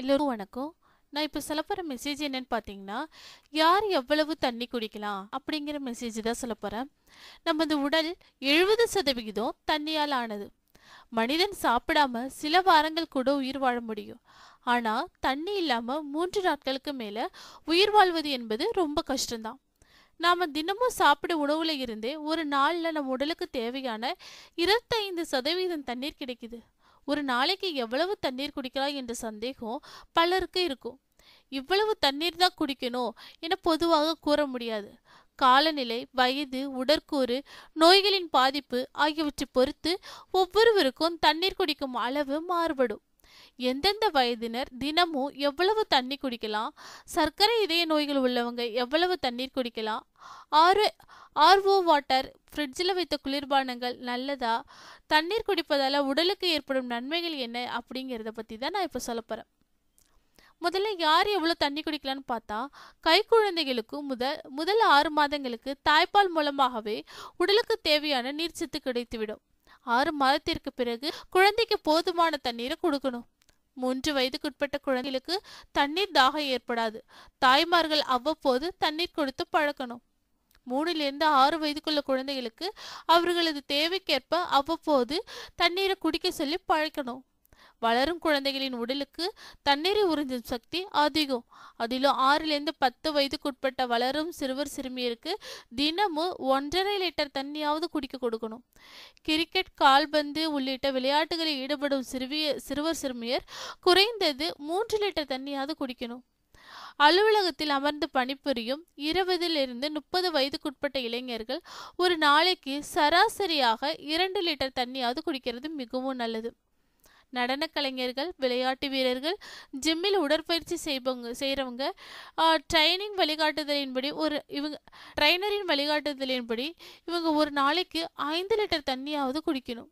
எல்லோரும் வணக்கம். நான் இப்போ சொல்ல போகிற மெசேஜ் என்னன்னு பார்த்தீங்கன்னா யார் எவ்வளவு தண்ணி குடிக்கலாம் அப்படிங்கிற மெசேஜ் தான் சொல்ல போகிறேன் நமது உடல் எழுபது சதவிகிதம் தண்ணியால் ஆனது. மனிதன் சாப்பிடாம சில வாரங்கள் கூட உயிர் வாழ முடியும். ஆனால் தண்ணி இல்லாமல் மூன்று நாட்களுக்கு மேலே உயிர் வாழ்வது என்பது ரொம்ப கஷ்டம்தான். நாம் தினமும் சாப்பிட உணவுல இருந்தே ஒரு நாளில் நம்ம உடலுக்கு தேவையான இருபத்தைந்து சதவீதம் தண்ணீர் கிடைக்குது. ஒரு நாளைக்கு எவ்வளவு தண்ணீர் குடிக்கலாம் என்ற சந்தேகம் பலருக்கு இருக்கும். இவ்வளவு தண்ணீர் தான் குடிக்கணும் என பொதுவாக கூற முடியாது. காலநிலை வயது உடற்கூறு நோய்களின் பாதிப்பு ஆகியவற்றை பொறுத்து ஒவ்வொருவருக்கும் தண்ணீர் குடிக்கும் அளவு மாறுபடும். எந்தெந்த வயதினர் தினமும் எவ்வளவு தண்ணி குடிக்கலாம்? சர்க்கரை இதய நோய்கள் உள்ளவங்க எவ்வளவு தண்ணீர் குடிக்கலாம்? ஆறு ஆர்ஓ வாட்டர் ஃப்ரிட்ஜில் வைத்த குளிர்பானங்கள் நல்லதா? தண்ணீர் குடிப்பதால் உடலுக்கு ஏற்படும் நன்மைகள் என்ன? அப்படிங்கிறத பற்றி தான் நான் இப்போ சொல்ல போகிறேன் முதல்ல யார் எவ்வளோ தண்ணி குடிக்கலான்னு பார்த்தா கை குழந்தைகளுக்கு முதல் முதல் ஆறு மாதங்களுக்கு தாய்ப்பால் மூலமாகவே உடலுக்கு தேவையான நீர்ச்சத்து கிடைத்துவிடும். ஆறு மாதத்திற்கு பிறகு குழந்தைக்கு போதுமான தண்ணீரை கொடுக்கணும். மூன்று வயதுக்குட்பட்ட குழந்தைகளுக்கு தண்ணீர் தாகம் ஏற்படாது. தாய்மார்கள் அவ்வப்போது தண்ணீர் கொடுத்து பழக்கணும் மூணிலிருந்து ஆறு வயதுக்குள்ள குழந்தைகளுக்கு அவர்களது தேவைக்கேற்ப அவ்வப்போது தண்ணீரை குடிக்க சொல்லி பழக்கணும் வளரும் குழந்தைகளின் உடலுக்கு தண்ணீரை உறிஞ்சும் சக்தி அதிகம். அதிலும் ஆறிலிருந்து பத்து வயதுக்குட்பட்ட வளரும் சிறுவர் சிறுமியருக்கு தினமும் ஒன்றரை லிட்டர் தண்ணியாவது குடிக்க கொடுக்கணும். கிரிக்கெட் கால்பந்து உள்ளிட்ட விளையாட்டுகளில் ஈடுபடும் சிறுவிய சிறுவர் சிறுமியர் குறைந்தது மூன்று லிட்டர் தண்ணியாவது குடிக்கணும். அலுவலகத்தில் அமர்ந்து பணிபுரியும் இருபதிலிருந்து முப்பது வயதுக்குட்பட்ட இளைஞர்கள் ஒரு நாளைக்கு சராசரியாக இரண்டு லிட்டர் தண்ணியாவது குடிக்கிறது மிகவும் நல்லது. நடன கலைஞர்கள் விளையாட்டு வீரர்கள் ஜிம்மில் உடற்பயிற்சி செய்பவங்க செய்கிறவங்க ட்ரைனிங் வழிகாட்டுதலின்படி ஒரு இவங்க ட்ரைனரின் வழிகாட்டுதலின்படி இவங்க ஒரு நாளைக்கு ஐந்து லிட்டர் தண்ணியாவது குடிக்கணும்.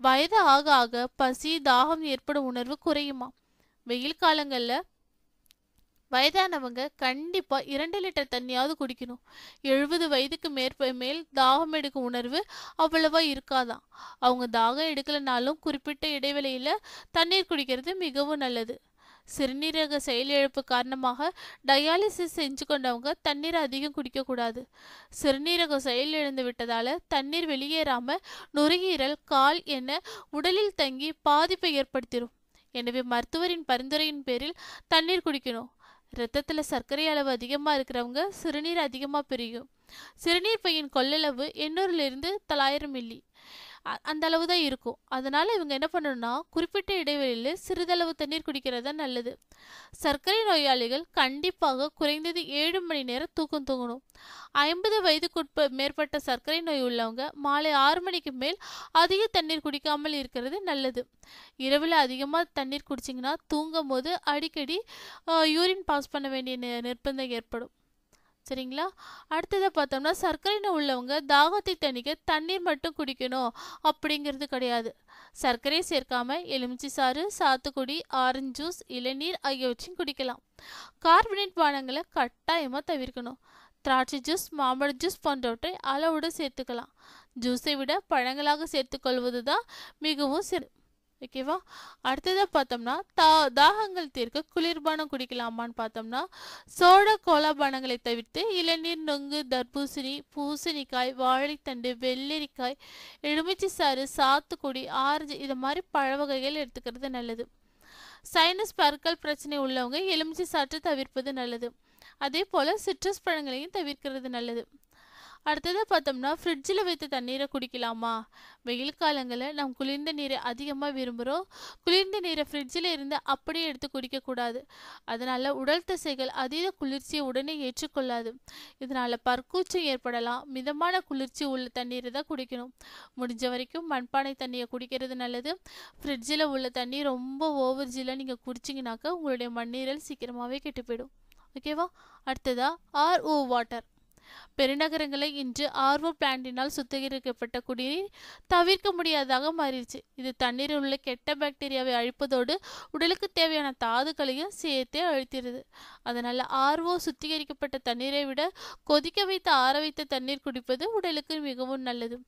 வயது ஆக ஆக பசி தாகம் ஏற்படும் உணர்வு குறையுமா வெயில் காலங்களில் வயதானவங்க கண்டிப்பா இரண்டு லிட்டர் தண்ணியாவது குடிக்கணும். எழுபது வயதுக்கு மேற்ப மேல் தாகம் எடுக்கும் உணர்வு அவ்வளவா இருக்காதான் அவங்க தாகம் எடுக்கலனாலும் குறிப்பிட்ட இடைவெளியில தண்ணீர் குடிக்கிறது மிகவும் நல்லது. சிறுநீரக செயலிழப்பு காரணமாக டயாலிசிஸ் செஞ்சு கொண்டவங்க தண்ணீர் அதிகம் குடிக்கக்கூடாது. சிறுநீரக செயலிழந்து விட்டதால தண்ணீர் வெளியேறாம நுரையீரல் கால் என உடலில் தங்கி பாதிப்பை ஏற்படுத்திடும் எனவே மருத்துவரின் பரிந்துரையின் பேரில் தண்ணீர் குடிக்கணும். ரத்தத்தில் சர்க்கரை அளவு அதிகமாக இருக்கிறவங்க சிறுநீர் அதிகமாக பிரியும். சிறுநீர் பையின் கொள்ளளவு எண்ணூறுலேருந்து தொள்ளாயிரம் மில்லி அந்த அளவு தான் இருக்கும். அதனால இவங்க என்ன பண்ணணும்னா குறிப்பிட்ட இடைவெளியில் சிறிதளவு தண்ணீர் குடிக்கிறது தான் நல்லது. சர்க்கரை நோயாளிகள் கண்டிப்பாக குறைந்தது ஏழு மணி நேரம் தூக்கம் தூங்கணும். ஐம்பது வயதுக்குட்ப மேற்பட்ட சர்க்கரை நோய் உள்ளவங்க மாலை ஆறு மணிக்கு மேல் அதிக தண்ணீர் குடிக்காமல் இருக்கிறது நல்லது. இரவில் அதிகமாக தண்ணீர் குடிச்சிங்கன்னா தூங்கும் போது அடிக்கடி யூரின் பாஸ் பண்ண வேண்டிய நிர்பந்தம் ஏற்படும். சரிங்களா? அடுத்ததை பார்த்தோம்னா சர்க்கரை நோய் உள்ளவங்க தாகத்தை தணிக்க தண்ணீர் மட்டும் குடிக்கணும் அப்படிங்கிறது கிடையாது. சர்க்கரை சேர்க்காம எலுமிச்சை சாறு சாத்துக்குடி ஆரஞ்சு ஜூஸ் இளநீர் ஆகியவற்றையும் குடிக்கலாம். கார்பனேட் பானங்களை கட்டாயமாக தவிர்க்கணும். திராட்சை ஜூஸ் மாம்பழ ஜூஸ் போன்றவற்றை அளவோடு சேர்த்துக்கலாம். ஜூஸை விட பழங்களாக சேர்த்துக்கொள்வது தான் மிகவும் சிறு ஓகேவா அடுத்ததாக பார்த்தோம்னா தா தாகங்கள் தீர்க்க குளிர்பானம் குடிக்கலாமான்னு பார்த்தோம்னா சோட கோலா பானங்களை தவிர்த்து இளநீர் நொங்கு தர்பூசணி பூசணிக்காய் வாழைத்தண்டு வெள்ளரிக்காய் எலுமிச்சை சாறு சாத்துக்குடி ஆரஞ்சு இது மாதிரி பழ வகைகள் எடுத்துக்கிறது நல்லது. சைனஸ் பற்கள் பிரச்சனை உள்ளவங்க எலுமிச்சை சாற்று தவிர்ப்பது நல்லது. அதே போல் சிட்ரஸ் பழங்களையும் தவிர்க்கிறது நல்லது. அடுத்ததாக பார்த்தோம்னா ஃப்ரிட்ஜில் வைத்த தண்ணீரை குடிக்கலாமா? வெயில் காலங்களில் நாம் குளிர்ந்த நீரை அதிகமாக விரும்புகிறோம் குளிர்ந்த நீரை ஃப்ரிட்ஜில் இருந்து அப்படியே எடுத்து குடிக்கக்கூடாது. அதனால் உடல் தசைகள் அதீத குளிர்ச்சியை உடனே ஏற்றுக்கொள்ளாது. இதனால் பற்கூச்சம் ஏற்படலாம். மிதமான குளிர்ச்சி உள்ள தண்ணீரை தான் குடிக்கணும். முடிஞ்ச வரைக்கும் மண்பானை தண்ணியை குடிக்கிறது நல்லது. ஃப்ரிட்ஜில் உள்ள தண்ணி ரொம்ப ஓவர் ஜில்லாக நீங்கள் குடிச்சிங்கனாக்கா உங்களுடைய மண்ணீரல் சீக்கிரமாகவே கெட்டு போயிடும். ஓகேவா அடுத்ததா ஆர்ஓ வாட்டர் பெருநகரங்களை இன்று ஆர்வோ பிளான்டினால் சுத்திகரிக்கப்பட்ட குடிநீர் தவிர்க்க முடியாததாக மாறிடுச்சு. இது தண்ணீரில் உள்ள கெட்ட பாக்டீரியாவை அழிப்பதோடு உடலுக்கு தேவையான தாதுக்களையும் சேர்த்தே அழித்திருது அதனால் ஆர்வோ சுத்திகரிக்கப்பட்ட தண்ணீரை விட கொதிக்க வைத்து ஆற வைத்த தண்ணீர் குடிப்பது உடலுக்கு மிகவும் நல்லது.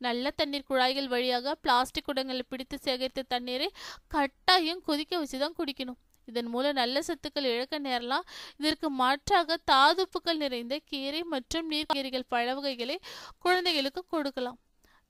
நல்ல தண்ணீர் குழாய்கள் வழியாக பிளாஸ்டிக் குடங்களை பிடித்து சேகரித்த தண்ணீரை கட்டாயம் கொதிக்க வச்சு தான் குடிக்கணும். இதன் மூலம் நல்ல சத்துக்கள் இழக்க நேரலாம். இதற்கு மாற்றாக தாதுப்புகள் நிறைந்த கீரை மற்றும் நீர்கீரைகள் பழ வகைகளை குழந்தைகளுக்கு கொடுக்கலாம்.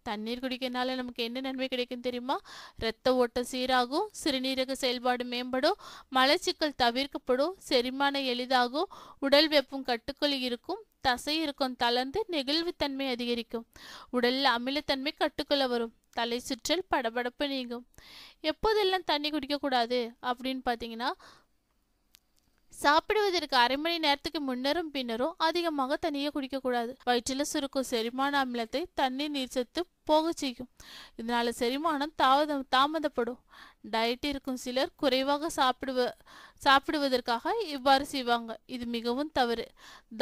தண்ணீர் குடிக்கிறதுனால நமக்கு என்ன நன்மை கிடைக்கும் தெரியுமா? இரத்த ஓட்டம் சீராகும் சிறுநீரக செயல்பாடு மேம்படும் மலச்சிக்கல் தவிர்க்கப்படும் செரிமானம் எளிதாகும் உடல் வெப்பம் கட்டுக்குள் இருக்கும் தசை இருக்கும் தளர்ந்து நெகிழ்வுத்தன்மை அதிகரிக்கும். உடலில் அமிலத்தன்மை கட்டுக்குள்ள வரும் தலை சுற்றல் படபடப்பு நீங்கும். எப்போதெல்லாம் தண்ணி குடிக்கக்கூடாது அப்படின்னு பார்த்தீங்கன்னா சாப்பிடுவதற்கு அரை மணி நேரத்துக்கு முன்னரும் பின்னரும் அதிகமாக தண்ணியை குடிக்கக்கூடாது. வயிற்றில் சுருக்கும் செரிமான அமிலத்தை தண்ணீர் நீர் சத்து போக செய்யும். இதனால செரிமானம் தாமதம் தாமதப்படும். டயட் இருக்கும் சிலர் குறைவாக சாப்பிடுவ சாப்பிடுவதற்காக இவ்வாறு செய்வாங்க. இது மிகவும் தவறு.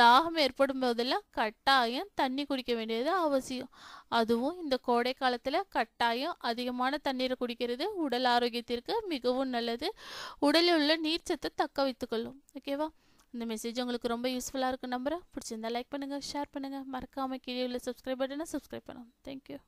தாகம் ஏற்படும் போதெல்லாம் கட்டாயம் தண்ணி குடிக்க வேண்டியது அவசியம். அதுவும் இந்த கோடை காலத்தில் கட்டாயம் அதிகமான தண்ணீரை குடிக்கிறது உடல் ஆரோக்கியத்திற்கு மிகவும் நல்லது. உடலில் உள்ள நீர்ச்சத்தை தக்க வைத்துக்கொள்ளும் ஓகேவா இந்த மெசேஜ் உங்களுக்கு ரொம்ப யூஸ்ஃபுல்லாக இருக்கும் நம்புகிறேன் பிடிச்சிருந்தா லைக் பண்ணுங்கள் ஷேர் பண்ணுங்கள் மறக்காமல் கீழே உள்ள சப்ஸ்கிரைப் பட்டனை சப்ஸ்கிரைப் பண்ணுங்க தேங்க்யூ